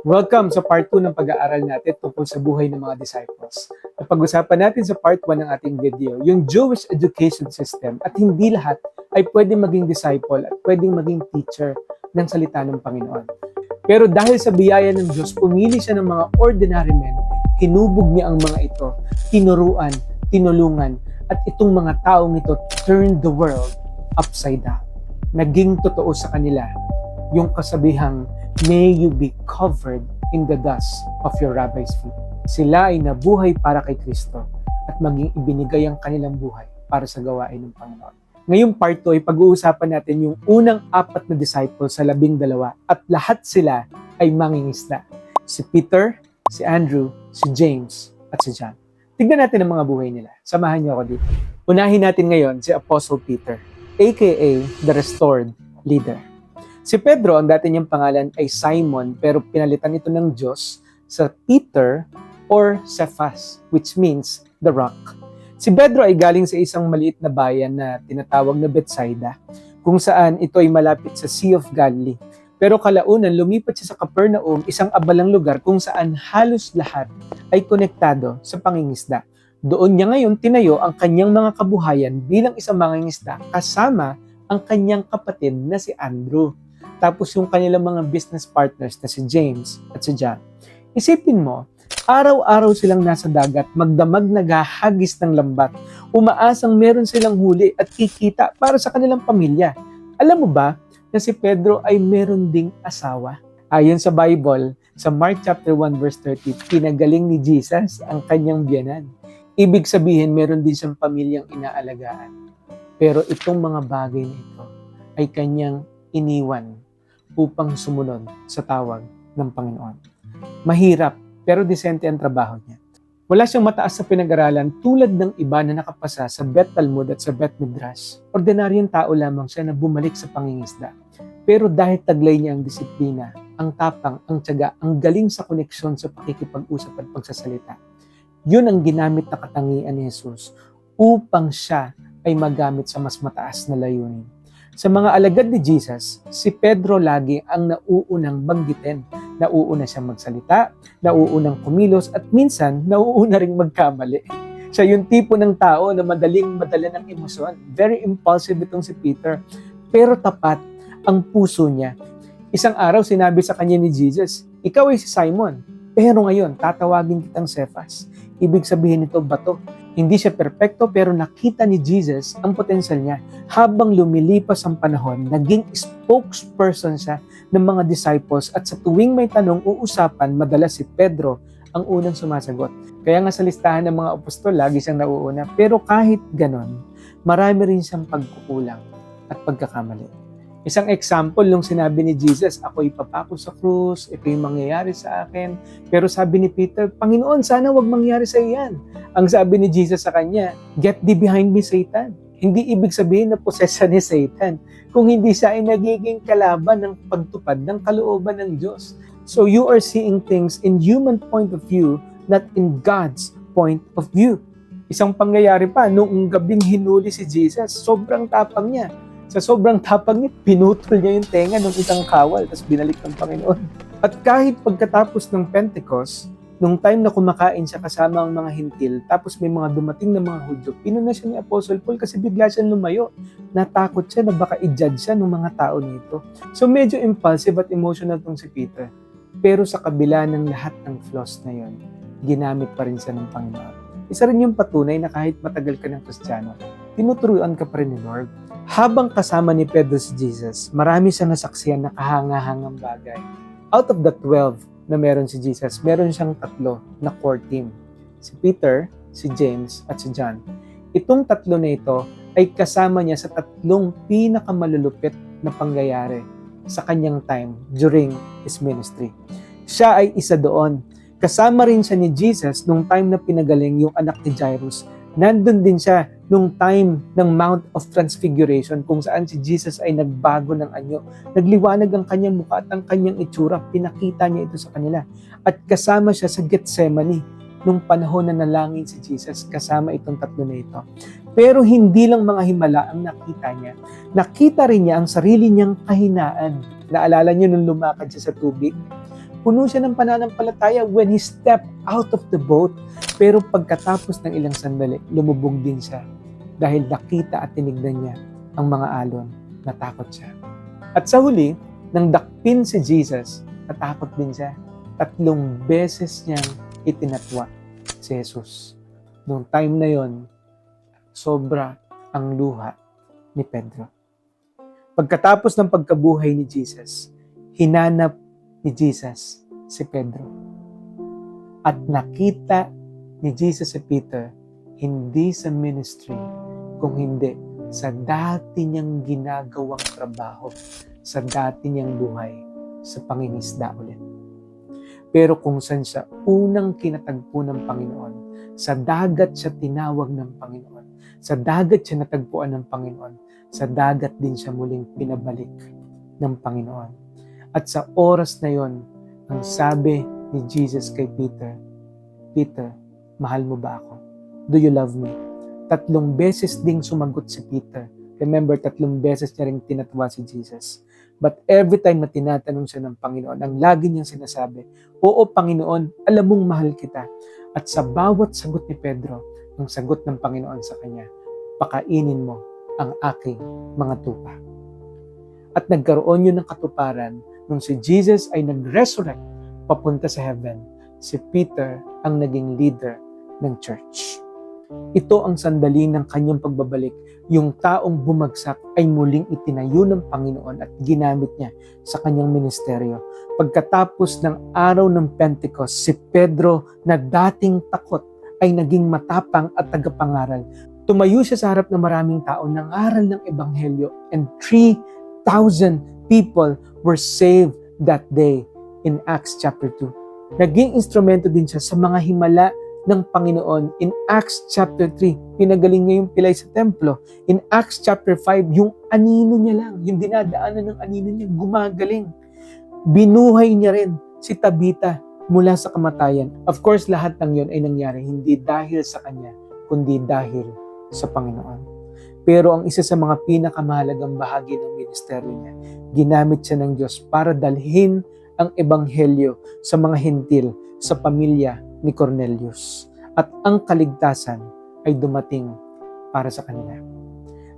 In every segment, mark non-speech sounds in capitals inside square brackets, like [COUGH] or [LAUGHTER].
Welcome sa part 2 ng pag-aaral natin tungkol sa buhay ng mga disciples. Napag-usapan natin sa part 1 ng ating video, yung Jewish education system at hindi lahat ay pwedeng maging disciple at pwedeng maging teacher ng salita ng Panginoon. Pero dahil sa biyaya ng Diyos, pumili siya ng mga ordinary men, hinubog niya ang mga ito, tinuruan, tinulungan, at itong mga taong ito turned the world upside down. Naging totoo sa kanila yung kasabihang, May you be covered in the dust of your rabbi's feet. Sila ay nabuhay para kay Kristo at maging ibinigay ang kanilang buhay para sa gawain ng Panginoon. Ngayong part 2 ay pag-uusapan natin yung unang apat na disciples sa labing dalawa at lahat sila ay mangingisda. Si Peter, si Andrew, si James, at si John. Tignan natin ang mga buhay nila. Samahan niyo ako dito. Unahin natin ngayon si Apostle Peter, aka the restored leader. Si Pedro, ang dati niyang pangalan ay Simon pero pinalitan ito ng Diyos sa Peter or Cephas, which means the rock. Si Pedro ay galing sa isang maliit na bayan na tinatawag na Bethsaida, kung saan ito ay malapit sa Sea of Galilee. Pero kalaunan, lumipat siya sa Capernaum, isang abalang lugar kung saan halos lahat ay konektado sa pangingisda. Doon niya ngayon tinayo ang kanyang mga kabuhayan bilang isang mangingisda kasama ang kanyang kapatid na si Andrew. Tapos yung kanilang mga business partners na si James at si John. Isipin mo, araw-araw silang nasa dagat, magdamag naghahagis ng lambat, umaasang meron silang huli at kikita para sa kanilang pamilya. Alam mo ba na si Pedro ay meron ding asawa? Ayon sa Bible, sa Mark chapter 1 verse 30, pinagaling ni Jesus ang kanyang biyanan. Ibig sabihin, meron din siyang pamilyang inaalagaan. Pero itong mga bagay na ito ay kanyang iniwan upang sumunod sa tawag ng Panginoon. Mahirap, pero disente ang trabaho niya. Wala siyang mataas sa pinag-aralan tulad ng iba na nakapasa sa Bet Talmud at sa Bet Midrash. Ordinaryong tao lamang siya na bumalik sa pangingisda. Pero dahil taglay niya ang disiplina, ang tapang, ang tiyaga, ang galing sa koneksyon sa pakikipag-usap at pagsasalita, yun ang ginamit na katangian ni Jesus upang siya ay magamit sa mas mataas na layunin. Sa mga alagad ni Jesus, si Pedro lagi ang nauunang banggitin. Nauuna siyang magsalita, nauunang kumilos, at minsan nauuna ring magkamali. [LAUGHS] Siya yung tipo ng tao na madaling madala ng emosyon. Very impulsive itong si Peter. Pero tapat ang puso niya. Isang araw sinabi sa kanya ni Jesus, Ikaw ay si Simon, pero ngayon tatawagin kitang Cephas. Ibig sabihin nito bato. Hindi siya perpekto pero nakita ni Jesus ang potensyal niya. Habang lumilipas ang panahon, naging spokesperson siya ng mga disciples at sa tuwing may tanong uusapan, madalas si Pedro ang unang sumasagot. Kaya nga sa listahan ng mga apostol, lagi siyang nauuna. Pero kahit ganon, marami rin siyang pagkukulang at pagkakamali. Isang example nung sinabi ni Jesus, ako ipapako sa krus, ito yung mangyayari sa akin. Pero sabi ni Peter, Panginoon, sana wag mangyari sa iyan. Ang sabi ni Jesus sa kanya, get thee behind me, Satan. Hindi ibig sabihin na posesa ni Satan. Kung hindi siya ay nagiging kalaban ng pagtupad ng kalooban ng Diyos. So you are seeing things in human point of view, not in God's point of view. Isang pangyayari pa, noong gabing hinuli si Jesus, sobrang tapang niya sa sobrang tapang niya, pinutol niya yung tenga ng isang kawal, tapos binalik ng Panginoon. At kahit pagkatapos ng Pentecost, nung time na kumakain siya kasama ang mga hintil, tapos may mga dumating na mga Hudyo, pinuna siya ni Apostle Paul kasi bigla siyang lumayo. Natakot siya na baka i-judge siya ng mga tao nito. So medyo impulsive at emotional tong si Peter. Pero sa kabila ng lahat ng flaws na yon, ginamit pa rin siya ng Panginoon. Isa rin yung patunay na kahit matagal ka ng Kristiyano, tinuturuan ka pa rin ni Lord. Habang kasama ni Pedro si Jesus, marami siyang nasaksiyan na kahangahangang bagay. Out of the 12 na meron si Jesus, meron siyang tatlo na core team. Si Peter, si James, at si John. Itong tatlo na ito ay kasama niya sa tatlong pinakamalulupit na pangyayari sa kanyang time during his ministry. Siya ay isa doon. Kasama rin siya ni Jesus nung time na pinagaling yung anak ni Jairus. Nandun din siya nung time ng Mount of Transfiguration kung saan si Jesus ay nagbago ng anyo. Nagliwanag ang kanyang mukha at ang kanyang itsura. Pinakita niya ito sa kanila. At kasama siya sa Gethsemane nung panahon na nalangin si Jesus. Kasama itong tatlo na ito. Pero hindi lang mga himala ang nakita niya. Nakita rin niya ang sarili niyang kahinaan. Naalala niyo nung lumakad siya sa tubig? Puno siya ng pananampalataya when he stepped out of the boat. Pero pagkatapos ng ilang sandali, lumubog din siya dahil nakita at tinignan niya ang mga alon. Natakot siya. At sa huli, nang dakpin si Jesus, natakot din siya. Tatlong beses niyang itinatwa si Jesus. Noong time na yon, sobra ang luha ni Pedro. Pagkatapos ng pagkabuhay ni Jesus, hinanap ni Jesus si Pedro. At nakita ni Jesus si Peter hindi sa ministry, kung hindi sa dati niyang ginagawang trabaho, sa dati niyang buhay, sa pangingisda ulit. Pero kung saan siya unang kinatagpo ng Panginoon, sa dagat siya tinawag ng Panginoon, sa dagat siya natagpuan ng Panginoon, sa dagat din siya muling pinabalik ng Panginoon. At sa oras na yon, ang sabi ni Jesus kay Peter, Peter, mahal mo ba ako? Do you love me? Tatlong beses ding sumagot si Peter. Remember, tatlong beses niya rin tinatwa si Jesus. But every time na tinatanong siya ng Panginoon, ang lagi niyang sinasabi, Oo, Panginoon, alam mong mahal kita. At sa bawat sagot ni Pedro, ang sagot ng Panginoon sa kanya, pakainin mo ang aking mga tupa. At nagkaroon yun ng katuparan nung si Jesus ay nag-resurrect papunta sa heaven. Si Peter ang naging leader ng church. Ito ang sandali ng kanyang pagbabalik. Yung taong bumagsak ay muling itinayo ng Panginoon at ginamit niya sa kanyang ministeryo. Pagkatapos ng araw ng Pentecost, si Pedro na dating takot ay naging matapang at tagapangaral. Tumayo siya sa harap ng maraming tao, nangaral ng Ebanghelyo, and 3,000 people were saved that day in Acts chapter 2. Naging instrumento din siya sa mga himala ng Panginoon. In Acts chapter 3, pinagaling niya yung pilay sa templo. In Acts chapter 5, yung anino niya lang, yung dinadaanan ng anino niya, gumagaling. Binuhay niya rin si Tabita mula sa kamatayan. Of course, lahat ng yon ay nangyari hindi dahil sa kanya, kundi dahil sa Panginoon. Pero ang isa sa mga pinakamahalagang bahagi ng ministeryo niya, ginamit siya ng Diyos para dalhin ang ebanghelyo sa mga hentil, sa pamilya ni Cornelius. At ang kaligtasan ay dumating para sa kanila.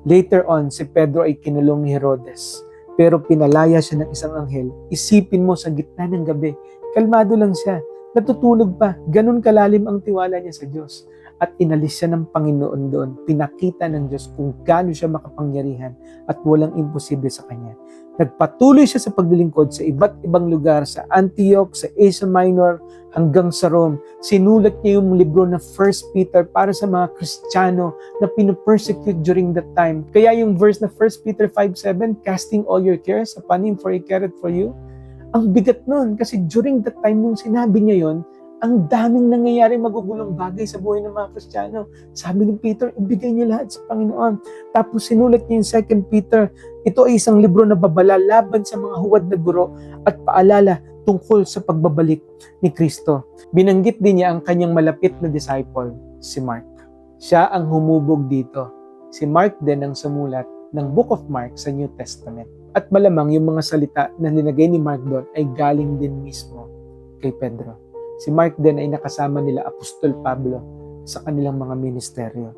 Later on, si Pedro ay kinulong ni Herodes. Pero pinalaya siya ng isang anghel. Isipin mo sa gitna ng gabi, kalmado lang siya. Natutulog pa. Ganun kalalim ang tiwala niya sa Diyos. At inalis siya ng Panginoon doon. Pinakita ng Diyos kung gaano siya makapangyarihan at walang imposible sa Kanya. Nagpatuloy siya sa paglilingkod sa iba't ibang lugar, sa Antioch, sa Asia Minor, hanggang sa Rome. Sinulat niya yung libro na First Peter para sa mga Kristiyano na pinopersecute during that time. Kaya yung verse na 1 Peter 5.7, casting all your cares upon Him for He careth for you. Ang bigat nun kasi during that time nung sinabi niya yon, ang daming nangyayari magugulong bagay sa buhay ng mga Kristiyano. Sabi ni Peter, ibigay niyo lahat sa Panginoon. Tapos sinulat niya yung 2 Peter, ito ay isang libro na babala laban sa mga huwad na guro at paalala tungkol sa pagbabalik ni Kristo. Binanggit din niya ang kanyang malapit na disciple, si Mark. Siya ang humubog dito. Si Mark din ang sumulat ng Book of Mark sa New Testament. At malamang yung mga salita na linagay ni Mark doon ay galing din mismo kay Pedro. Si Mark din ay nakasama nila Apostol Pablo sa kanilang mga ministeryo.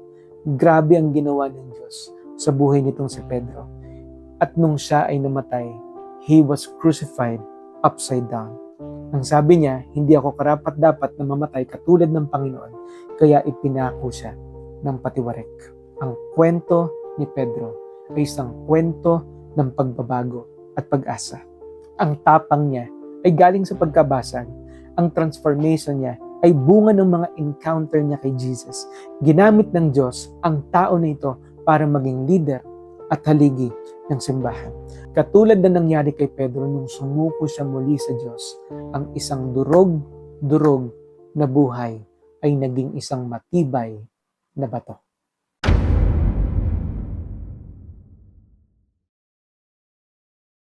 Grabe ang ginawa ng Diyos sa buhay nitong si Pedro. At nung siya ay namatay, he was crucified upside down. Ang sabi niya, hindi ako karapat dapat na mamatay katulad ng Panginoon, kaya ipinako siya ng patiwarek. Ang kwento ni Pedro ay isang kwento ng pagbabago at pag-asa. Ang tapang niya ay galing sa pagkabasag ang transformation niya ay bunga ng mga encounter niya kay Jesus. Ginamit ng Diyos ang tao na ito para maging leader at haligi ng simbahan. Katulad na nangyari kay Pedro nung sumuko siya muli sa Diyos, ang isang durog-durog na buhay ay naging isang matibay na bato.